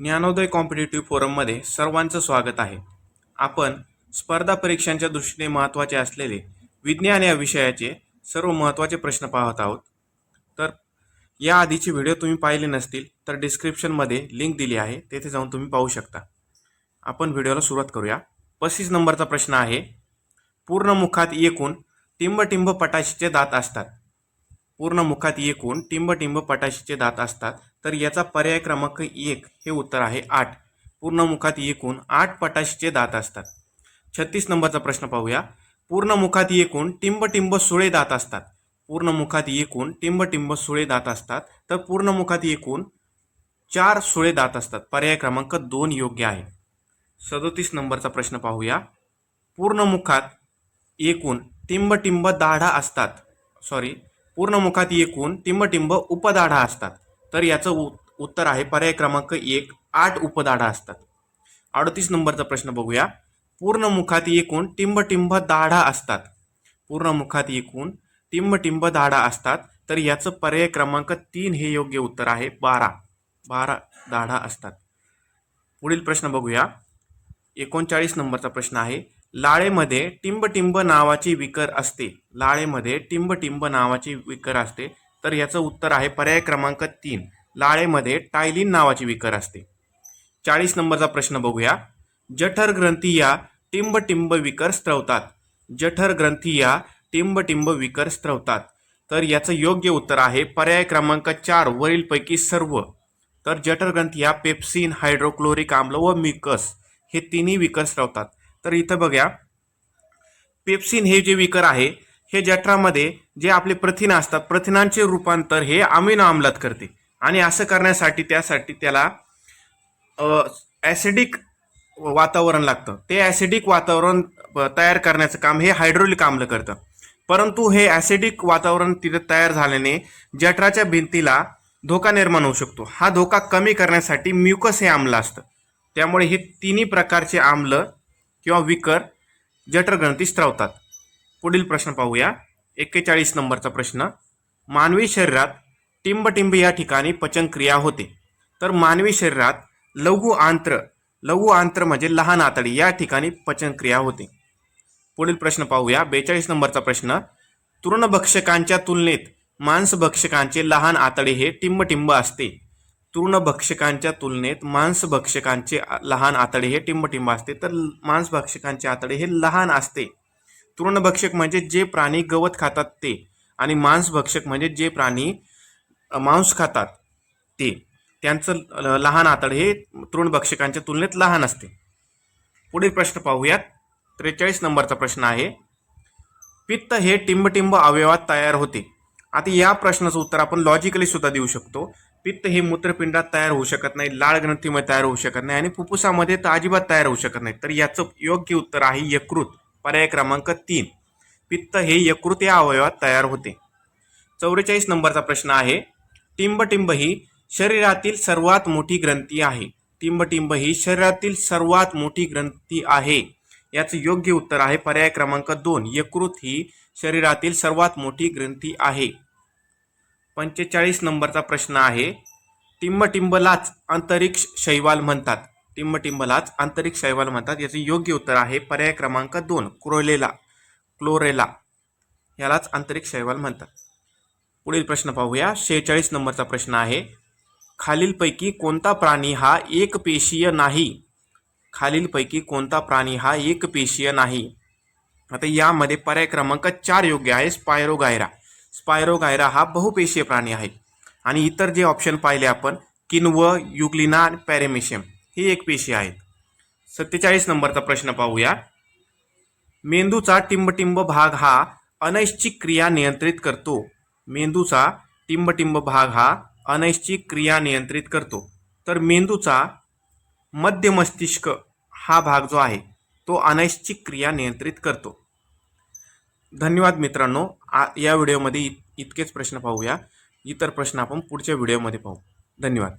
Gyanodaya competitive फोरममध्ये सर्वांचं स्वागत आहे. आपण स्पर्धा परीक्षांच्या दृष्टीने महत्त्वाचे असलेले विज्ञान या विषयाचे सर्व महत्त्वाचे प्रश्न पाहत आहोत. तर या आधीचे व्हिडिओ तुम्ही पाहिले नसतील तर डिस्क्रिप्शनमध्ये लिंक दिली आहे तेथे जाऊन तुम्ही पाहू शकता. आपण व्हिडिओला सुरुवात करूया. पस्तीस नंबरचा प्रश्न आहे पूर्ण मुखात एकूण टिंब पटाशीचे दात असतात. पूर्ण मुखात एकूण टिंब टिंब पटाशीचे दात असतात. तर याचा पर्याय क्रमांक एक हे उत्तर आहे आठ. पूर्ण मुखात एकूण आठ पटाशीचे दात असतात. छत्तीस नंबरचा प्रश्न पाहूया. पूर्ण मुखात एकूण टिंब टिंब सुळे दात असतात. पूर्ण मुखात एकूण टिंब टिंब सुळे दात असतात. तर पूर्ण मुखात एकूण चार सुळे दात असतात. पर्याय क्रमांक दोन योग्य आहे. सदोतीस नंबरचा प्रश्न पाहूया. पूर्ण मुखात एकूण टिंब टिंब दाढा असतात. सॉरी पूर्ण मुखात एकूण टिंबटिंब उपदाढा असतात. तर याचं उ उत्तर आहे पर्याय क्रमांक एक आठ उपदाढा असतात. अडतीस नंबरचा प्रश्न बघूया. पूर्ण मुखात एकूण टिंबटिंब दाढा असतात. पूर्ण मुखात एकूण टिंबटिंब दाढा असतात. तर याचं पर्याय क्रमांक तीन हे योग्य उत्तर आहे. बारा. बारा दाढा असतात. पुढील प्रश्न बघूया. एकोणचाळीस नंबरचा प्रश्न आहे. लाळेमध्ये टिंबटिंब नावाची विकर असते. लाळेमध्ये टिंबटिंब नावाची विकर असते. तर याचं उत्तर आहे पर्याय क्रमांक तीन. लाळेमध्ये टायलिन नावाची विकर असते. चाळीस नंबरचा प्रश्न बघूया. जठर ग्रंथी या टिंबटिंब विकर स्त्रवतात. जठर ग्रंथी या टिंबटिंब विकर स्त्रवतात. तर याचं योग्य उत्तर आहे पर्याय क्रमांक चार वरीलपैकी सर्व. तर जठर ग्रंथी या पेप्सिन हायड्रोक्लोरिक आम्ल व मिकस हे तिन्ही विकर स्त्रवतात. तर इथं बघा पेप्सिन हे जे विकर आहे हे जठरामध्ये जे आपले प्रथिन असतात प्रथिनांचे रूपांतर हे अमिनो आम्लात करते. आणि असं करण्यासाठी त्यासाठी त्याला ॲसिडिक वातावरण लागतं. ते ॲसिडिक वातावरण तयार करण्याचं काम हे हायड्रोलिक आम्ल करतं. परंतु हे ॲसिडिक वातावरण तिथे तयार झाल्याने जठराच्या भिंतीला धोका निर्माण होऊ शकतो. हा धोका कमी करण्यासाठी म्युकस हे आम्ल असतं. त्यामुळे हे तिन्ही प्रकारचे आम्ल किंवा विकर जठरग्रंथी स्त्रावतात. पुढील प्रश्न पाहूया. एक्केचाळीस नंबरचा प्रश्न. मानवी शरीरात टिंबटिंब या ठिकाणी पचनक्रिया होते. तर मानवी शरीरात लघु आंत्र लघु आंत्र म्हणजे लहान आतडी या ठिकाणी पचनक्रिया होते. पुढील प्रश्न पाहूया. बेचाळीस नंबरचा प्रश्न. तृणभक्षकांच्या तुलनेत मांसभक्षकांचे लहान आतडे हे टिंबटिंब असते. तृणभक्षकांच्या तुलनेत मांसभक्षकांचे लहान आतडे हे टिंबटिंब असते. तर मांसभक्षकांचे आतडे हे लहान असते. तृणभक्षक म्हणजे जे प्राणी गवत खातात ते आणि मांसभक्षक म्हणजे जे प्राणी मांस खातात ते. त्यांचं ल- लहान आतडे हे तृणभक्षकांच्या तुलनेत लहान असते. पुढील प्रश्न पाहूयात. त्रेचाळीस नंबरचा प्रश्न आहे. पित्त हे टिंबटिंब अवयवात तयार होते. आता या प्रश्नाचं उत्तर आपण लॉजिकली सुद्धा देऊ शकतो. पित्त हे मूत्रपिंडात तयार होऊ शकत नाही लाळ ग्रंथीमध्ये तयार होऊ शकत नाही आणि फुफ्फुसामध्ये तर अजिबात तयार होऊ शकत नाही. तर याचं योग्य उत्तर आहे यकृत. पर्याय क्रमांक तीन. पित्त हे यकृत या अवयवात तयार होते. चौवेचाळीस नंबरचा प्रश्न आहे. टिंबटिंब ही शरीरातील सर्वात मोठी ग्रंथी आहे. टिंबटिंब ही शरीरातील सर्वात मोठी ग्रंथी आहे. याचं योग्य उत्तर आहे पर्याय क्रमांक दोन. यकृत ही शरीरातील सर्वात मोठी ग्रंथी आहे. पंचेचाळीस नंबरचा प्रश्न आहे. टिंबटिंबलाच अंतरिक्ष शैवाल म्हणतात. टिंबटिंबलाच अंतरिक्ष शैवाल म्हणतात. याचं योग्य उत्तर आहे पर्याय क्रमांक दोन क्रोलेला क्लोरेला. यालाच अंतरिक्ष शैवाल म्हणतात. पुढील प्रश्न पाहूया. शेहेचाळीस नंबरचा प्रश्न आहे. खालीलपैकी कोणता प्राणी हा एकपेशीय नाही? खालीलपैकी कोणता प्राणी हा एकपेशीय नाही? आता यामध्ये पर्याय क्रमांक चार योग्य आहे स्पायरोगायरा. स्पायरोगायरा हा बहुपेशीय प्राणी आहे. आणि इतर जे ऑप्शन पाहिले आपण किनव युग्लिना आणि पॅरेमेशियम एक पेशी आहेत. सत्तेचाळीस नंबरचा प्रश्न पाहूया. मेंदूचा टिंबटिंब भाग हा अनैच्छिक क्रिया नियंत्रित करतो. मेंदूचा टिंबटिंब भाग हा अनैच्छिक क्रिया नियंत्रित करतो. तर मेंदूचा मध्य मस्तिष्क हा भाग जो आहे तो अनैच्छिक क्रिया नियंत्रित करतो. धन्यवाद मित्रांनो. आ या व्हिडिओमध्ये इत इतकेच प्रश्न पाहूया. इतर प्रश्न आपण पुढच्या व्हिडिओमध्ये पाहू. धन्यवाद.